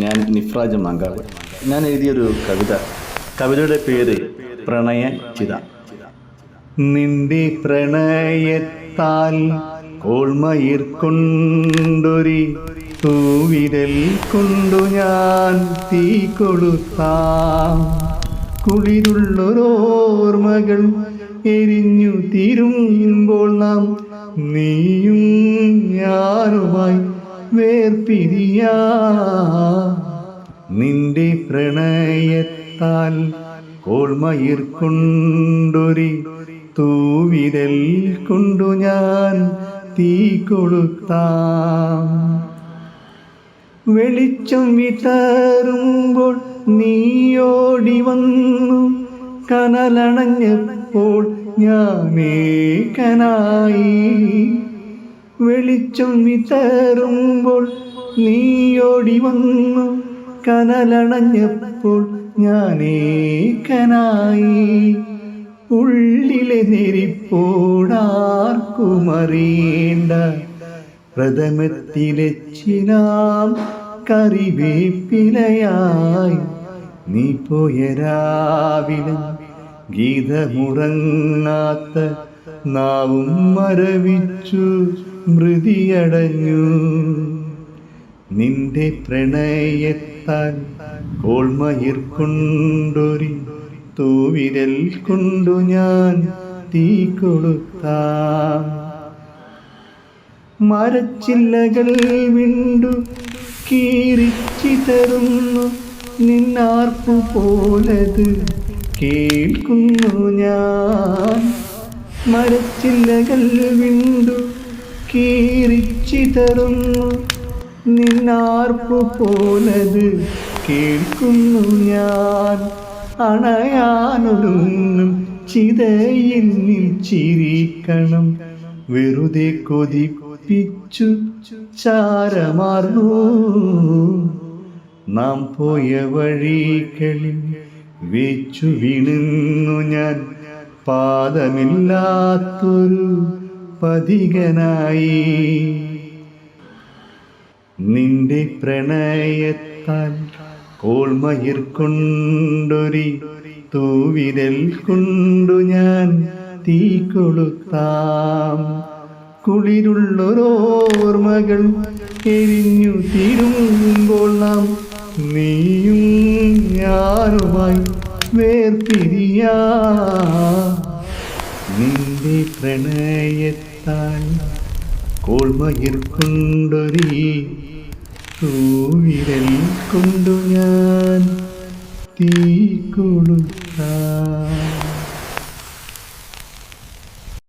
ഞാൻ നിഫ്രാജ് മാങ്കാവ് ഞാൻ എഴുതിയൊരു കവിത. കവിതയുടെ പേര് പ്രണയ ചിത. നിന്റെ പ്രണയത്താൽ കോൾമയിർ കൊണ്ടൊരി തൂവിരൽ കൊണ്ടു ഞാൻ തീ കൊളുത്താം കുളിരുള്ളൊരോർമകൾ എരിഞ്ഞു തീരുമ്പോൾ നാം നീയും ഞാനുമായി വേർപിരിയാ. നിന്റെ പ്രണയത്താൽ കോൾമയിർ കൊണ്ടൊരി തൂവിരൽ കൊണ്ടു ഞാൻ തീ കൊളുത്താം. വെളിച്ചം വിതറുമ്പോൾ നീയോടി വന്നു കനലണഞ്ഞപ്പോൾ ഞാനേകനായി. വെളിച്ചം വിതറുമ്പോൾ നീയോടി വന്നു കനലണഞ്ഞപ്പോൾ ഞാനേക്കനായി ഉള്ളിലെ നെരിപ്പോടാർക്കുമറിയേണ്ട പ്രഥമത്തിലെ ചിനാം കറിവേപ്പിലയായി നീ പോയരാവിലെ ഗീതമുറങ്ങാത്ത നാവും മരവിച്ചു മൃതിയടഞ്ഞു. നിന്റെ പ്രണയത്താൽ കോൾമയിർ കൊണ്ടൊരി തൂവിരൽ കൊണ്ടു ഞാൻ തീ കൊടുത്താ. മരച്ചില്ലകൾ വിണ്ടു കീറിച്ചിതറുന്നു നിന്നാർപ്പു പോലത് കേൾക്കുന്നു ഞാൻ. മരച്ചില്ലകൾ വിണ്ടു കീറിച്ചിതറുന്നു നിന്നാർപ്പു പോലത് കേൾക്കുന്നു ഞാൻ. അണയാനൊടുങ്ങും ചിതയിൽ ചിരിക്കണം. വെറുതെ കൊതിപ്പിച്ചു ചാരമാർന്നു. നാം പോയ വഴികളിൽ വെച്ചു വിണുന്നു ഞാൻ. പാദമില്ലാത്തൊരു പതികനായി. നിന്റെ പ്രണയത്താൽ കോൾമയിർ കൊണ്ടൊരി തൂവിരൽ കൊണ്ടു ഞാൻ തീ കൊളുത്താം. കുളിരുള്ളൊരോർമകൾ എരിഞ്ഞു തീരുമ്പോൾ നാം നീയും ഞാനുമായി വേർപിരിയാ. നിന്റെ പ്രണയത്താൽ കോൾമയിർ കൊണ്ടൊരി തൂവിരൽ കൊണ്ടു ഞാൻ തീ കൊളുത്താം